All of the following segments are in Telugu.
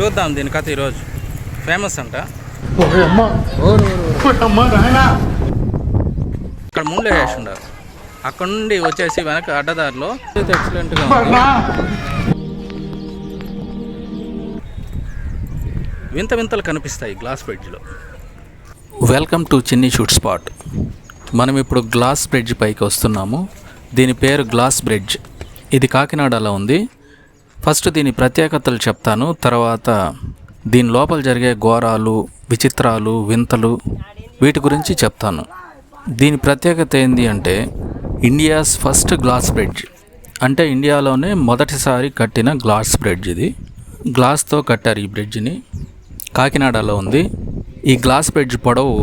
చూద్దాం దీని కథ ఈరోజు. ఫేమస్ అంట. ఇక్కడ ముందే వేసి ఉండాలి. అక్కడ నుండి వచ్చేసి వెనక అడ్డదారిలో ఎక్సలెంట్గా వింత వింతలు కనిపిస్తాయి glass బ్రిడ్జ్లో welcome to Chinni shoot spot మనం ఇప్పుడు గ్లాస్ బ్రిడ్జ్ పైకి వస్తున్నాము. దీని పేరు గ్లాస్ బ్రిడ్జ్ ఇది కాకినాడలో ఉంది. ఫస్ట్ దీని ప్రత్యేకతలు చెప్తాను. తర్వాత దీని లోపల జరిగే ఘోరాలు విచిత్రాలు వింతలు వీటి గురించి చెప్తాను. దీని ప్రత్యేకత ఏంటి అంటే ఇండియాస్ ఫస్ట్ గ్లాస్ బ్రిడ్జ్. అంటే ఇండియాలోనే మొదటిసారి కట్టిన గ్లాస్ బ్రిడ్జ్ ఇది. గ్లాస్తో కట్టారు ఈ బ్రిడ్జ్ని కాకినాడలో ఉంది. ఈ గ్లాస్ బ్రిడ్జ్ పొడవు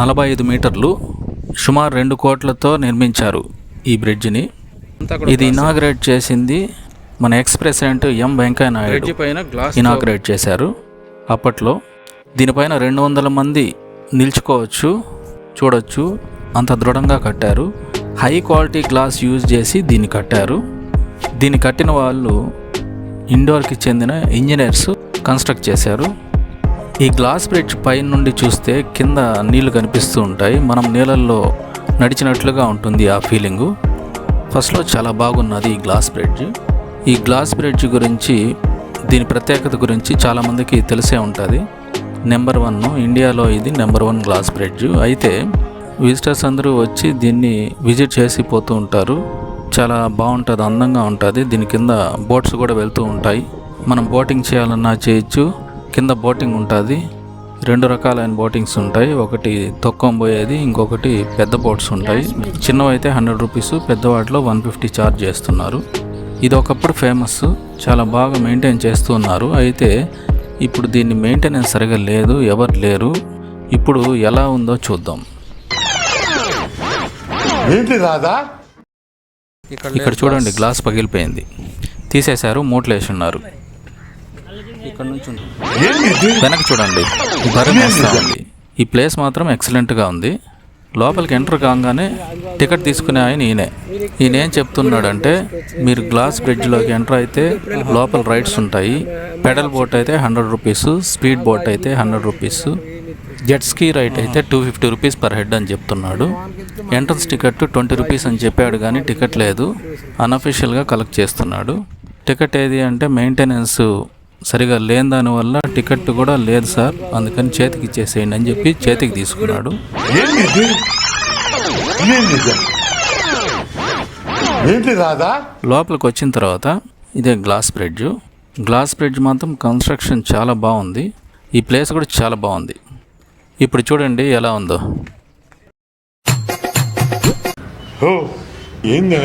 నలభై ఐదు మీటర్లు. సుమారు రెండు కోట్లతో నిర్మించారు ఈ బ్రిడ్జిని ఇది ఇనాగ్రేట్ చేసింది మన ex president M Venkaiah Naidu పైన గ్లాస్ ఇనాగ్రేట్ చేశారు. అప్పట్లో దీనిపైన రెండు వందల మంది నిల్చుకోవచ్చు చూడొచ్చు అంత దృఢంగా కట్టారు. హై క్వాలిటీ గ్లాస్ యూజ్ చేసి దీన్ని కట్టారు. దీన్ని కట్టిన వాళ్ళు ఇండోర్కి చెందిన ఇంజనీర్స్ కన్స్ట్రక్ట్ చేశారు. ఈ గ్లాస్ బ్రిడ్జ్ పైన నుండి చూస్తే కింద నీళ్ళు కనిపిస్తూ ఉంటాయి. మనం నీళ్ళల్లో నడిచినట్లుగా ఉంటుంది ఆ ఫీలింగు ఫస్ట్లో చాలా బాగున్నది ఈ గ్లాస్ బ్రిడ్జ్ ఈ గ్లాస్ బ్రిడ్జ్ గురించి దీని ప్రత్యేకత గురించి చాలామందికి తెలిసే ఉంటుంది. నెంబర్ వన్ ఇండియాలో ఇది నెంబర్ వన్ గ్లాస్ బ్రిడ్జ్. అయితే విజిటర్స్ అందరూ వచ్చి దీన్ని విజిట్ చేసి పోతూ ఉంటారు. చాలా బాగుంటుంది అందంగా ఉంటుంది. దీని కింద బోట్స్ కూడా వెళ్తూ ఉంటాయి. మనం బోటింగ్ చేయాలన్నా చేయొచ్చు. కింద బోటింగ్ ఉంటుంది. రెండు రకాలైన బోటింగ్స్ ఉంటాయి. ఒకటి తొక్కం పోయేది ఇంకొకటి పెద్ద బోట్స్ ఉంటాయి. చిన్నవైతే హండ్రెడ్ రూపీస్ పెద్దవాటిలో వన్ ఫిఫ్టీ ఛార్జ్ చేస్తున్నారు. ఇది ఒకప్పుడు ఫేమస్ చాలా బాగా మెయింటైన్ చేస్తున్నారు అయితే ఇప్పుడు దీన్ని మెయింటెనెన్స్ సరిగా లేదు ఎవరు లేరు. ఇప్పుడు ఎలా ఉందో చూద్దాం. ఇక్కడ ఇక్కడ చూడండి గ్లాస్ పగిలిపోయింది. తీసేశారు మూటలు వేసి ఉన్నారు ఇక్కడ నుంచి వెనక్కి చూడండి ఈ ప్లేస్ మాత్రం ఎక్సలెంట్గా ఉంది. లోపలికి ఎంటర్ కాగానే టికెట్ తీసుకునే ఆయన ఈయనే. ఈయన ఏం చెప్తున్నాడంటే మీరు గ్లాస్ బ్రిడ్జ్లోకి ఎంటర్ అయితే లోపల రైడ్స్ ఉంటాయి. పెడల్ బోట్ అయితే హండ్రెడ్ రూపీస్ స్పీడ్ బోట్ అయితే hundred rupees jet ski ride అయితే two fifty rupees per head అని చెప్తున్నాడు. ఎంట్రన్స్ టికెట్ ట్వంటీ రూపీస్ అని చెప్పాడు కానీ టికెట్ లేదు. అన్అఫీషియల్గా కలెక్ట్ చేస్తున్నాడు. టికెట్ ఏది అంటే మెయింటెనెన్స్ సరిగా లేని దానివల్ల టికెట్ కూడా లేదు సార్. అందుకని చేతికి ఇచ్చేసేయండి అని చెప్పి చేతికి తీసుకున్నాడు. లోపలికి వచ్చిన తర్వాత ఇదే గ్లాస్ బ్రిడ్జ్. గ్లాస్ బ్రిడ్జ్ మాత్రం కన్స్ట్రక్షన్ చాలా బాగుంది. ఈ ప్లేస్ కూడా చాలా బాగుంది. ఇప్పుడు చూడండి ఎలా ఉందో. ఏంది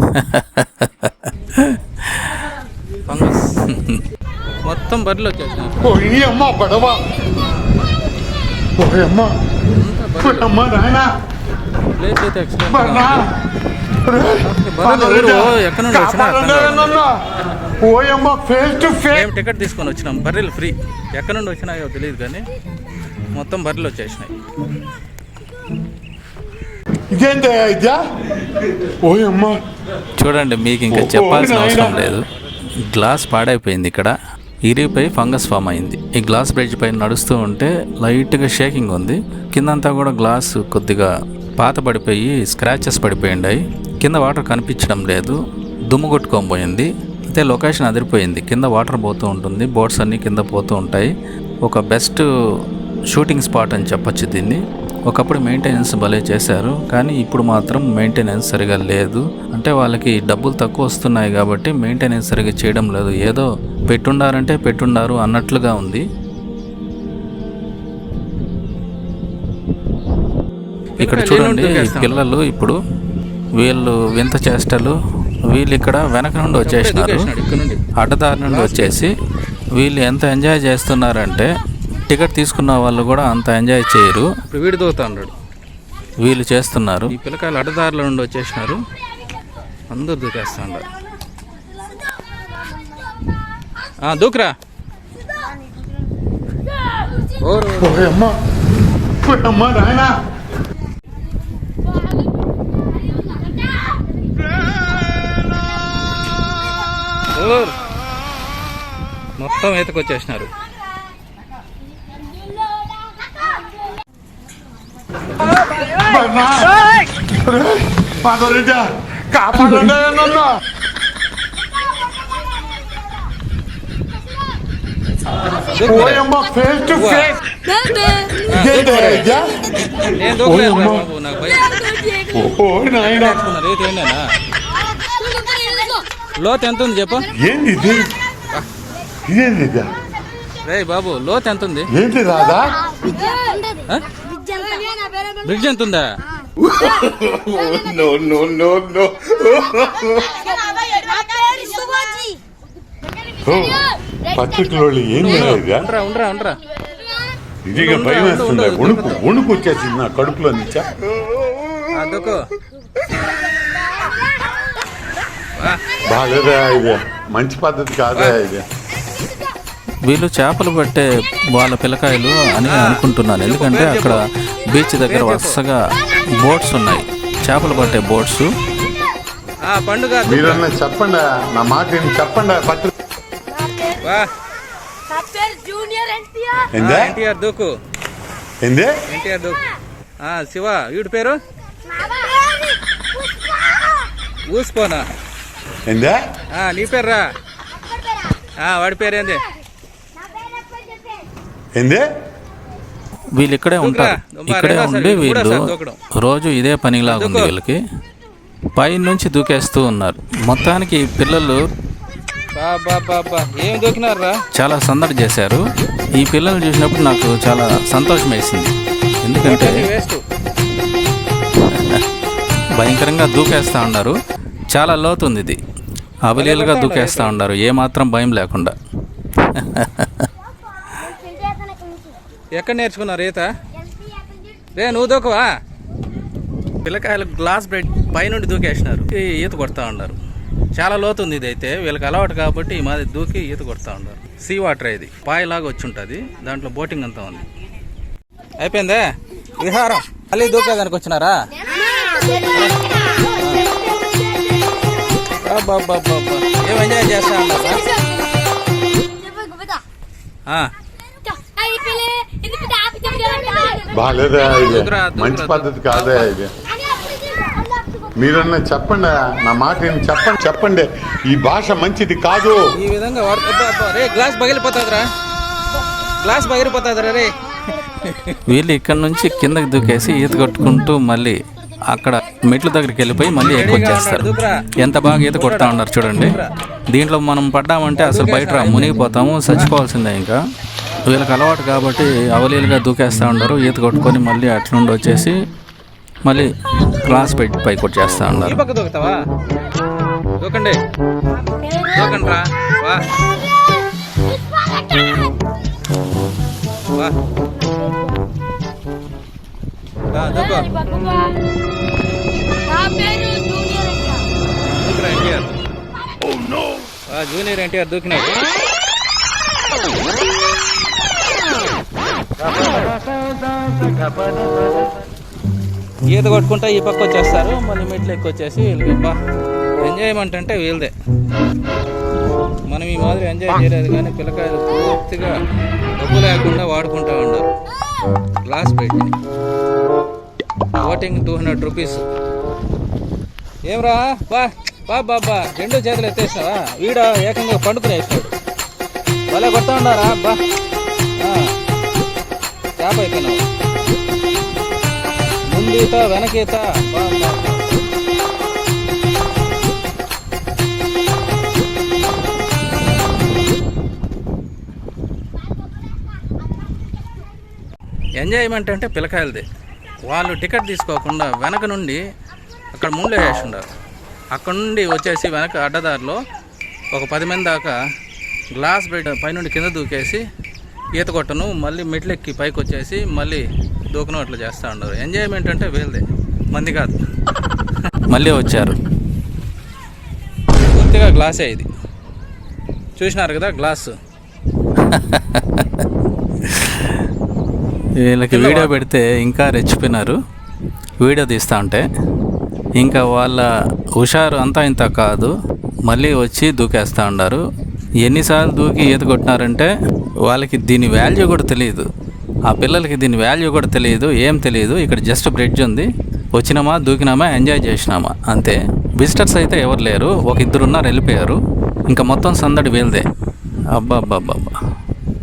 ఫంగస్. మొత్తం బరిలో అమ్మ ప్లేస్ అయితే ఎక్కడి నుండి వచ్చినా అర్థం కాదు. ఓయమ్మ ఫేస్ టు ఫేస్ మేము టికెట్ తీసుకొని వచ్చినాం. బర్రెలు ఫ్రీ ఎక్కడి నుండి వచ్చినాయో తెలియదు కానీ మొత్తం బర్రెలు వచ్చేసినాయి. ఇదేంటి ఇదా ఓయమ్మ చూడండి మీకు ఇంకా చెప్పాల్సిన అవసరం లేదు. గ్లాస్ పాడైపోయింది ఇక్కడ. ఇరిగిపోయి ఫంగస్ ఫామ్ అయింది. ఈ గ్లాస్ బ్రిడ్జ్ పైన నడుస్తూ ఉంటే లైట్గా షేకింగ్ ఉంది. కిందంతా కూడా గ్లాస్ కొద్దిగా పాత పడిపోయి స్క్రాచెస్ పడిపోయిండాయి కింద వాటర్ కనిపించడం లేదు. దుమ్ము కొట్టుకోబోయింది. పోయింది అయితే లొకేషన్ అదిరిపోయింది. కింద వాటర్ పోతూ ఉంటుంది. బోట్స్ అన్నీ కింద పోతూ ఉంటాయి. ఒక బెస్ట్ షూటింగ్ స్పాట్ అని చెప్పొచ్చు దీన్ని. ఒకప్పుడు మెయింటెనెన్స్ భలే చేశారు కానీ ఇప్పుడు మాత్రం మెయింటెనెన్స్ సరిగా లేదు. అంటే వాళ్ళకి డబ్బులు తక్కువ వస్తున్నాయి కాబట్టి మెయింటెనెన్స్ సరిగా చేయడం లేదు. ఏదో పెట్టుండారంటే పెట్టుండారు అన్నట్లుగా ఉంది. ఇక్కడ చూడండి పిల్లలు ఇప్పుడు వీళ్ళు వింత చేష్టలు వీళ్ళు ఇక్కడ వెనక నుండి వచ్చేసినారు. అడ్డదారి నుండి వచ్చేసి వీళ్ళు ఎంత ఎంజాయ్ చేస్తున్నారంటే టికెట్ తీసుకున్న వాళ్ళు కూడా అంత ఎంజాయ్ చేయరు. ఇప్పుడు వీడి దూతా అన్నాడు వీళ్ళు చేస్తున్నారు. ఈ పిల్లకాయలు అడ్డదారుల నుండి వచ్చేసినారు. అందరు దూకేస్తా ఉన్నారు ఆ, దూకురా. మొత్తం మొత్తం కాపాడండి నన్ను ఓయమ్మ ఫేస్ టు ఫేస్ లోతు ఎంత ఉంది చెప్పు? ఏంది ఇది? ఇదేంది ఇదా? రే బాబు లోతు ఎంత ఉంది? ఏంటి రాదా? బ్రిడ్జ్ ఎంత ఉందా? నో నో నో నో పత్రికలో ఏంది ఇదా ఉండరా ఉండరా ఉండరా నిజంగా భయం వేస్తుంది? వణుకు వణుకు వచ్చేసింది నా కడుపులో వా. బాగాలేదా ఇది? మంచి పద్ధతి కాదా ఇది? వీళ్ళు చేపలు పట్టే వాళ్ళ పిల్లకాయలు అని అనుకుంటున్నాను. ఎందుకంటే అక్కడ బీచ్ దగ్గర వరుసగా బోట్స్ ఉన్నాయి. చేపలు పట్టే బోట్స్. ఆ, పండుగ చెప్పండి? నా మాట చెప్పండి? పత్రిక వా. జూనియర్ ఎన్టీఆర్. దూకు. ఏందే ఎన్టీఆర్ దూకు. ఆ, శివ వీడి పేరు? ఊసిపోనా? ఏందే ఆ, నీ పేరు? రా ఆ, వాడి పేరు ఏంది? వీళ్ళు ఇక్కడే ఉంటారు. ఇక్కడే ఉండి వీళ్ళు. రోజు ఇదే పనిలాగా ఉంది. వీళ్ళకి. పై నుంచి దూకేస్తూ ఉన్నారు. మొత్తానికి పిల్లలు చాలా సందడి చేశారు. ఈ పిల్లలు చూసినప్పుడు నాకు చాలా సంతోషం వేసింది. ఎందుకంటే భయంకరంగా దూకేస్తూ ఉన్నారు. చాలా లోతుంది ఇది. అవలీలుగా దూకేస్తూ ఉన్నారు. ఏమాత్రం భయం లేకుండా. ఎక్కడ నేర్చుకున్నారు ఈత రే నువ్వు దూకవా? పిల్లకాయలు గ్లాస్ బ్రెడ్ పైనుండి దూకేసినారు. ఈత కొడతా ఉన్నారు. చాలా లోతుంది ఇది అయితే వీళ్ళకి అలవాటు కాబట్టి ఈ మాది దూకి ఈత కొడతా ఉన్నారు. సీ వాటర్ ఇది. పాయలాగా వచ్చి ఉంటుంది దాంట్లో బోటింగ్ అంతా ఉంది. అయిపోయిందే? విహారం. మళ్ళీ దూకేదానికి వచ్చినారా. ఏం ఎంజాయ్ చేస్తా ఉన్నారా బాగాలేదా ఇది. మంచి పద్ధతి కాదా ఇది. మీరన్నా చెప్పండి నా మాట చెప్పండి చెప్పండి. ఈ భాష మంచిది కాదు. ఈ విధంగా రే గ్లాస్ పగిలిపోతుందిరా గ్లాస్ పగిలిపోతుందిరా రే. వీళ్ళు ఇక్కడ నుంచి కిందకి దూకేసి ఈత కొట్టుకుంటూ మళ్ళీ అక్కడ మెట్ల దగ్గరికి వెళ్ళిపోయి మళ్ళీ ఎక్కువచ్చేస్తారు ఎంత బాగా ఈత కొడతా ఉన్నారు చూడండి. దీంట్లో మనం పడ్డామంటే అసలు బయట మునిగిపోతాము చచ్చిపోవాల్సిందే ఇంకా. వీళ్ళకి అలవాటు కాబట్టి అవలీలుగా దూకేస్తూ ఉండరు ఈత కొట్టుకొని మళ్ళీ అట్లుండి వచ్చేసి మళ్ళీ క్లాస్ పెట్టి పైకి వచ్చేస్తూ ఈ ఉన్నారు పక్క దూకుతావా? దూకండి. దూకండి రా వా. వా. రా, దూకో. నా పేరు జూనియర్ ఎన్టీఆర్. దూకురా ఎన్టీఆర్ వా జూనియర్ ఎన్టీఆర్ దూకినాడు. ఈత కొట్టుకుంటా ఈ పక్క వచ్చేస్తారు మళ్ళీ మెట్లు ఎక్కువ వచ్చేసి వీళ్ళకి ఎంజాయ్మెంట్ అంటే వీళ్ళదే. మనం ఈ మాదిరి ఎంజాయ్ చేయలేదు కానీ పిల్లకాయలు పూర్తిగా డబ్బు లేకుండా వాడుకుంటూ ఉన్నారు. గ్లాస్ పెట్టి ఓటింగ్ టూ హండ్రెడ్ రూపీస్ ఏమ్రా? బా బా బాబా రెండు చేతులు ఎత్తేసినావా? వీడ ఏకంగా పండుకుని వాళ్ళే భలే కొడతా ఉండారా బా. ఆ, చేప అయిపోయినావు ముందీత వెనకీత ఎంజాయ్మెంట్ అంటే పిల్లకాయలది. వాళ్ళు టికెట్ తీసుకోకుండా వెనక నుండి అక్కడ ముండ్లు వేసి ఉండారు అక్కడ నుండి వచ్చేసి వెనక అడ్డదారిలో ఒక పది మంది దాకా గ్లాస్ బెడ్ పైనుండి కింద దూకేసి ఈత కొట్టను మళ్ళీ మెట్లెక్కి పైకి వచ్చేసి మళ్ళీ దూకను అట్లా చేస్తూ ఉన్నారు. ఎంజాయ్మెంట్ అంటే వీళ్ళదే. మంది కాదు. మళ్ళీ వచ్చారు. పూర్తిగా గ్లాసే ఇది. చూసినారు కదా గ్లాసు. వీళ్ళకి వీడియో పెడితే ఇంకా రెచ్చిపోయినారు. వీడియో తీస్తా ఉంటే ఇంకా వాళ్ళ హుషారు అంతా ఇంత కాదు. మళ్ళీ వచ్చి దూకేస్తూ ఉన్నారు. ఎన్నిసార్లు దూకి ఈత కొట్టినారంటే వాళ్ళకి దీని వాల్యూ కూడా తెలియదు. ఆ పిల్లలకి దీని వాల్యూ కూడా తెలియదు ఏం తెలియదు. ఇక్కడ జస్ట్ బ్రిడ్జ్ ఉంది. వచ్చినామా దూకినామా ఎంజాయ్ చేసినామా అంతే. విజిటర్స్ అయితే ఎవరు లేరు. ఒక ఇద్దరు ఉన్నారు వెళ్ళిపోయారు. ఇంకా మొత్తం సందడి వీళ్ళదే. అబ్బా అబ్బా అబ్బా అబ్బా.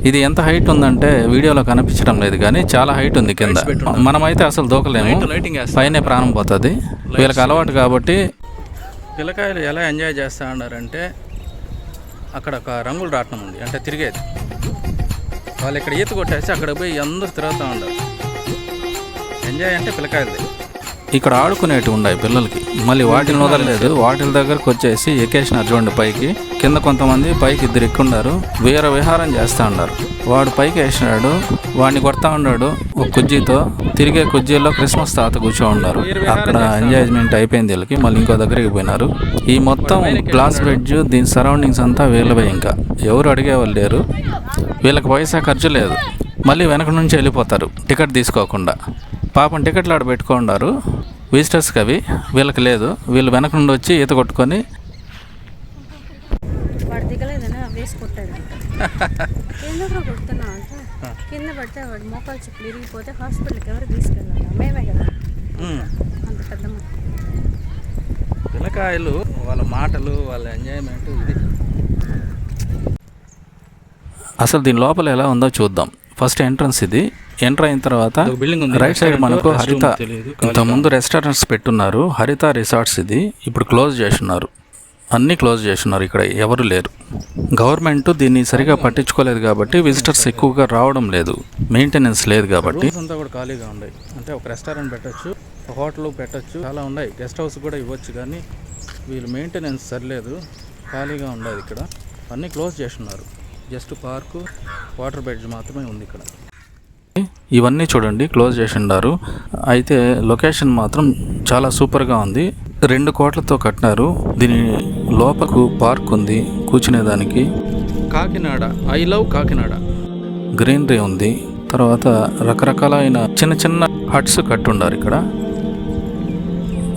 ఇది ఎంత హైట్ ఉందంటే వీడియోలో కనిపించడం లేదు కానీ చాలా హైట్ ఉంది కింద. మనమైతే అసలు దూకలేము. పైనే ప్రాణం పోతుంది. వీళ్ళకి అలవాటు కాబట్టి పిల్లకాయలు ఎలా ఎంజాయ్ చేస్తూ ఉన్నారంటే అక్కడ ఒక రంగులు రాట్నం ఉంది. అంటే తిరిగేది. వాళ్ళు ఇక్కడ ఈత కొట్టేసి అక్కడ పోయి అందరూ తిరుగుతూ ఉంటారు ఎంజాయ్ అంటే పిల్లకాయలది. ఇక్కడ ఆడుకునేటివి ఉన్నాయి పిల్లలకి. మళ్ళీ వాటిని వదలలేదు. వాటి దగ్గరకు వచ్చేసి ఎక్కేసినారు చూడండి పైకి కింద కొంతమంది పైకి ఇద్దరు ఎక్కున్నారు వీర విహారం చేస్తూ ఉన్నారు. వాడు పైకి వేసినాడు వాడిని కొడతా ఉన్నాడు. ఒక కుజ్జీతో తిరిగే కుజ్జీలో క్రిస్మస్ తాత కూర్చో ఉన్నారు. అక్కడ ఎంజాయ్మెంట్ అయిపోయింది వీళ్ళకి. మళ్ళీ ఇంకో దగ్గరికి పోయినారు. ఈ మొత్తం గ్లాస్ బ్రిడ్జ్ దీని సరౌండింగ్స్ అంతా వీళ్ళవే ఇంకా. ఎవరు అడిగేవాళ్ళు లేరు. వీళ్ళకి పైసా ఖర్చు లేదు. మళ్ళీ వెనక నుంచి వెళ్ళిపోతారు. టికెట్ తీసుకోకుండా. పాపం టికెట్లు ఆడ పెట్టుకున్నారు విజిటర్స్కి అవి వీళ్ళకి లేదు. వీళ్ళు వెనక నుండి వచ్చి ఈత కొట్టుకొని కింద పడితే వాడు మోకాలు చెప్పులు ఇరిగిపోతే హాస్పిటల్కి ఎవరు తీసుకెళ్ళాలి? మేమే కదా. అంత పెద్ద. పిల్లకాయలు వాళ్ళ మాటలు వాళ్ళ ఎంజాయ్మెంట్ ఇది. అసలు దీని లోపల ఎలా ఉందో చూద్దాం. ఫస్ట్ ఎంట్రన్స్ ఇది. ఎంటర్ అయిన తర్వాత. రైట్ సైడ్ మనకు హరిత. ఇంతకుముందు రెస్టారెంట్స్ పెట్టున్నారు. హరిత రిసార్ట్స్ ఇది. ఇప్పుడు క్లోజ్ చేస్తున్నారు. అన్నీ క్లోజ్ చేస్తున్నారు. ఇక్కడ ఎవరు లేరు. గవర్నమెంట్ దీన్ని సరిగా పట్టించుకోలేదు కాబట్టి విజిటర్స్ ఎక్కువగా రావడం లేదు. మెయింటెనెన్స్ లేదు కాబట్టి. అంతా కూడా ఖాళీగా ఉన్నాయి. అంటే ఒక రెస్టారెంట్ పెట్టొచ్చు ఒక హోటల్ పెట్టొచ్చు చాలా ఉన్నాయి. గెస్ట్ హౌస్ కూడా ఇవ్వచ్చు కానీ వీళ్ళు మెయింటెనెన్స్ సరిలేదు. ఖాళీగా ఉండదు ఇక్కడ. అన్నీ క్లోజ్ చేస్తున్నారు. జస్ట్ పార్కు వాటర్ బెడ్జ్ మాత్రమే ఉంది ఇక్కడ. ఇవన్నీ చూడండి క్లోజ్ చేసి ఉండారు అయితే లొకేషన్ మాత్రం చాలా సూపర్గా ఉంది. రెండు కోట్లతో కట్టినారు. దీని లోపలకు పార్క్ ఉంది కూర్చునేదానికి. Kakinada I love Kakinada. Greenery ఉంది. తర్వాత రకరకాలైన చిన్న చిన్న హట్స్ కట్టుండారు ఇక్కడ.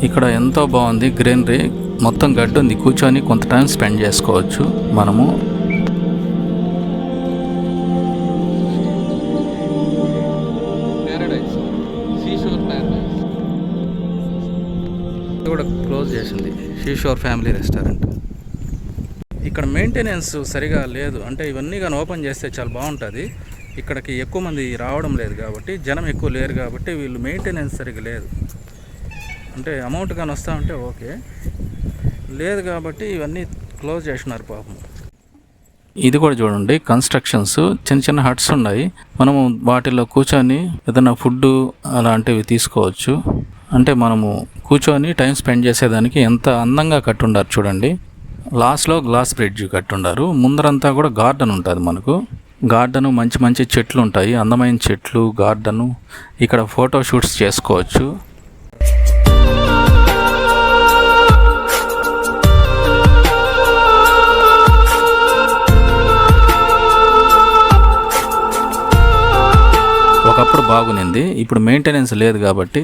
ఇక్కడ ఎంతో బాగుంది గ్రీనరీ. మొత్తం గడ్డి ఉంది కూర్చొని కొంత టైం స్పెండ్ చేసుకోవచ్చు మనము. కూడా క్లోజ్ చేసింది. షీషోర్ ఫ్యామిలీ రెస్టారెంట్ ఇక్కడ మెయింటెనెన్స్ సరిగా లేదు. అంటే ఇవన్నీ కానీ ఓపెన్ చేస్తే చాలా బాగుంటుంది. ఇక్కడికి ఎక్కువ మంది రావడం లేదు కాబట్టి జనం ఎక్కువ లేరు కాబట్టి వీళ్ళు మెయింటెనెన్స్ సరిగా లేదు. అంటే అమౌంట్ కానీ వస్తా ఉంటే ఓకే. లేదు కాబట్టి ఇవన్నీ క్లోజ్ చేసినారు పాపం. ఇది కూడా చూడండి కన్స్ట్రక్షన్స్ చిన్న చిన్న హట్స్ ఉన్నాయి. మనము వాటిలో కూర్చొని ఏదైనా ఫుడ్ అలాంటివి తీసుకోవచ్చు. అంటే మనము కూర్చొని టైం స్పెండ్ చేసేదానికి ఎంత అందంగా కట్టుండారు చూడండి. లాస్ట్లో గ్లాస్ బ్రిడ్జ్ కట్టుండారు. ముందరంతా కూడా గార్డెన్ ఉంటుంది మనకు. గార్డెన్ మంచి మంచి చెట్లు ఉంటాయి. అందమైన చెట్లు గార్డెను. ఇక్కడ ఫోటో షూట్స్ చేసుకోవచ్చు. ఒకప్పుడు బాగునింది. ఇప్పుడు మెయింటెనెన్స్ లేదు కాబట్టి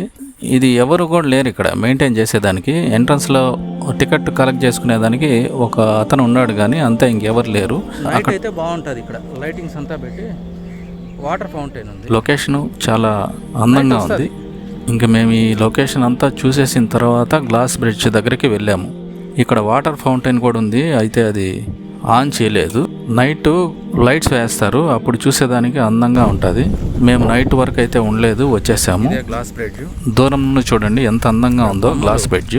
ఇది ఎవరు కూడా లేరు ఇక్కడ. మెయింటైన్ చేసేదానికి ఎంట్రన్స్లో టికెట్ కలెక్ట్ చేసుకునేదానికి ఒక అతను ఉన్నాడు కానీ అంతే ఇంకెవరు లేరు. అయితే బాగుంటుంది ఇక్కడ. లైటింగ్స్ అంతా పెట్టి వాటర్ ఫౌంటైన్ ఉంది. లొకేషను చాలా అందంగా ఉంది. ఇంకా మేము ఈ లొకేషన్ అంతా చూసేసిన తర్వాత గ్లాస్ బ్రిడ్జ్ దగ్గరికి వెళ్ళాము. ఇక్కడ వాటర్ ఫౌంటైన్ కూడా ఉంది. అయితే అది ఆన్ చేయలేదు. నైట్ లైట్స్ వేస్తారు. అప్పుడు చూసేదానికి అందంగా ఉంటుంది. మేము నైట్ వరకు అయితే ఉండలేదు వచ్చేసాము. గ్లాస్ బ్రిడ్జ్ దూరం నుండి చూడండి ఎంత అందంగా ఉందో గ్లాస్ బ్రిడ్జ్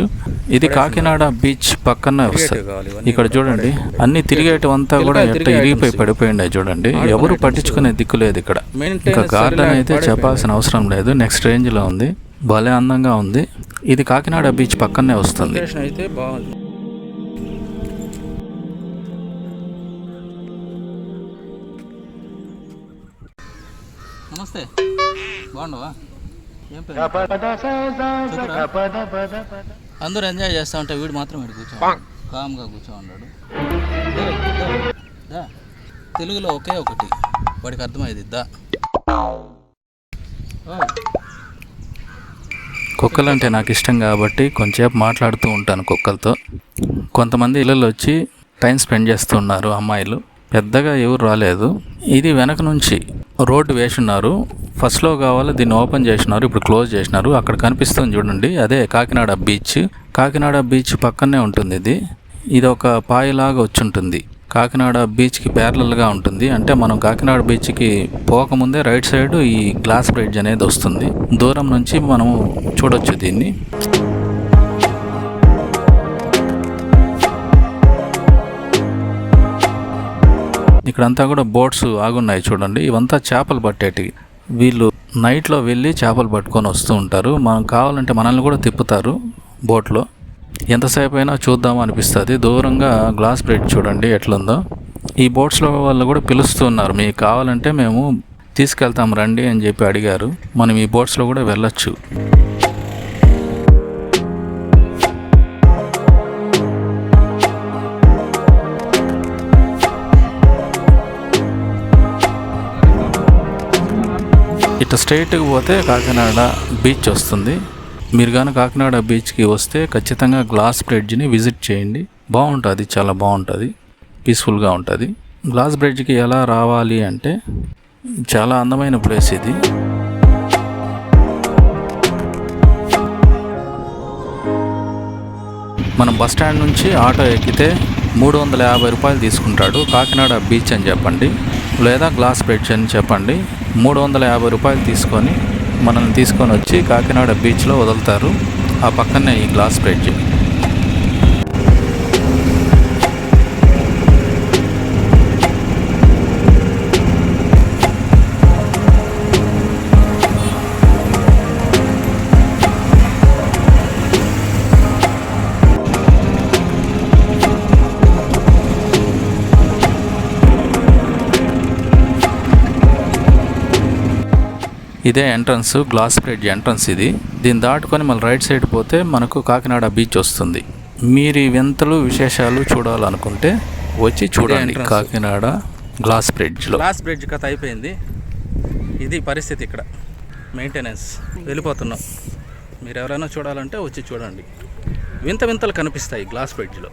ఇది కాకినాడ బీచ్ పక్కనే వస్తుంది. ఇక్కడ చూడండి అన్ని తిరిగేటివంతా కూడా ఎట్ట ఇరిగిపోయి పడిపోయిండే చూడండి. ఎవరు పట్టించుకునే దిక్కు లేదు ఇక్కడ. ఇంకా మెయింటెనెన్స్ గార్డెన్ అయితే చెప్పాల్సిన అవసరం లేదు. నెక్స్ట్ రేంజ్లో ఉంది. భలే అందంగా ఉంది. ఇది కాకినాడ బీచ్ పక్కనే వస్తుంది. అయితే బాగుంది. నమస్తే. బాగుండవా ఏం అందరూ ఎంజాయ్ చేస్తా ఉంటే వీడు మాత్రం వీడు కూర్చో. కామ్గా కూర్చో ఉన్నాడు దా. తెలుగులో ఒకే ఒకటి. వాడికి అర్థమైంది దా. ఓయ్. కుక్కలు అంటే నాకు ఇష్టం కాబట్టి కొంచెంసేపు మాట్లాడుతూ ఉంటాను కుక్కలతో. కొంతమంది ఇళ్ళలో వచ్చి టైం స్పెండ్ చేస్తున్నారు అమ్మాయిలు. పెద్దగా ఎవరు రాలేదు. ఇది వెనక నుంచి రోడ్డు వేసున్నారు ఫస్ట్లో కావాలి దీన్ని ఓపెన్ చేసినారు ఇప్పుడు క్లోజ్ చేసినారు అక్కడ కనిపిస్తుంది చూడండి అదే కాకినాడ బీచ్ కాకినాడ బీచ్ పక్కనే ఉంటుంది ఇది. ఇది ఒక పాయలాగా వచ్చి ఉంటుంది కాకినాడ బీచ్కి ప్యారలల్గా ఉంటుంది. అంటే మనం కాకినాడ బీచ్కి పోకముందే రైట్ సైడ్ ఈ గ్లాస్ బ్రిడ్జ్ అనేది వస్తుంది. దూరం నుంచి మనము చూడొచ్చు దీన్ని. ఇక్కడంతా కూడా బోట్స్ ఆగున్నాయి చూడండి. ఇవంతా చేపలు పట్టేటివి వీళ్ళు నైట్లో వెళ్ళి చేపలు పట్టుకొని వస్తూ ఉంటారు. మనం కావాలంటే మనల్ని కూడా తిప్పుతారు బోట్లో. ఎంతసేపు అయినా చూద్దాం అనిపిస్తుంది. దూరంగా గ్లాస్ బ్రిడ్జ్ చూడండి ఎట్లుందో. ఈ బోట్స్లో వాళ్ళు కూడా పిలుస్తున్నారు మీకు కావాలంటే మేము తీసుకెళ్తాం రండి అని చెప్పి అడిగారు. మనం ఈ బోట్స్లో కూడా వెళ్ళొచ్చు. ఇటు స్ట్రైట్కి పోతే కాకినాడ బీచ్ వస్తుంది. మీరు కానీ కాకినాడ బీచ్కి వస్తే ఖచ్చితంగా గ్లాస్ బ్రిడ్జ్ని విజిట్ చేయండి. బాగుంటుంది చాలా బాగుంటుంది. పీస్ఫుల్గా ఉంటుంది. గ్లాస్ బ్రిడ్జ్కి ఎలా రావాలి అంటే చాలా అందమైన ప్లేస్ ఇది. మనం బస్ స్టాండ్ నుంచి ఆటో ఎక్కితే మూడు వందల యాభై రూపాయలు తీసుకుంటాడు కాకినాడ బీచ్ అని చెప్పండి. లేదా గ్లాస్ బ్రిడ్జ్ అని చెప్పండి. మూడు వందల యాభై రూపాయలు తీసుకొని మనల్ని తీసుకొని వచ్చి కాకినాడ బీచ్లో వదులుతారు. ఆ పక్కనే ఈ గ్లాస్ బ్రిడ్జ్ ఇదే ఎంట్రన్స్ గ్లాస్ బ్రిడ్జ్ ఎంట్రన్స్ ఇది. దీన్ని దాటుకొని మళ్ళీ రైట్ సైడ్ పోతే మనకు కాకినాడ బీచ్ వస్తుంది. మీరు ఈ వింతలు విశేషాలు చూడాలనుకుంటే వచ్చి చూడండి. కాకినాడ గ్లాస్ బ్రిడ్జ్లో గ్లాస్ బ్రిడ్జ్ కథ అయిపోయింది. ఇది పరిస్థితి ఇక్కడ. మెయింటెనెన్స్ వెళ్ళిపోతున్నాం. మీరు ఎవరైనా చూడాలంటే వచ్చి చూడండి. వింత వింతలు కనిపిస్తాయి గ్లాస్ బ్రిడ్జ్లో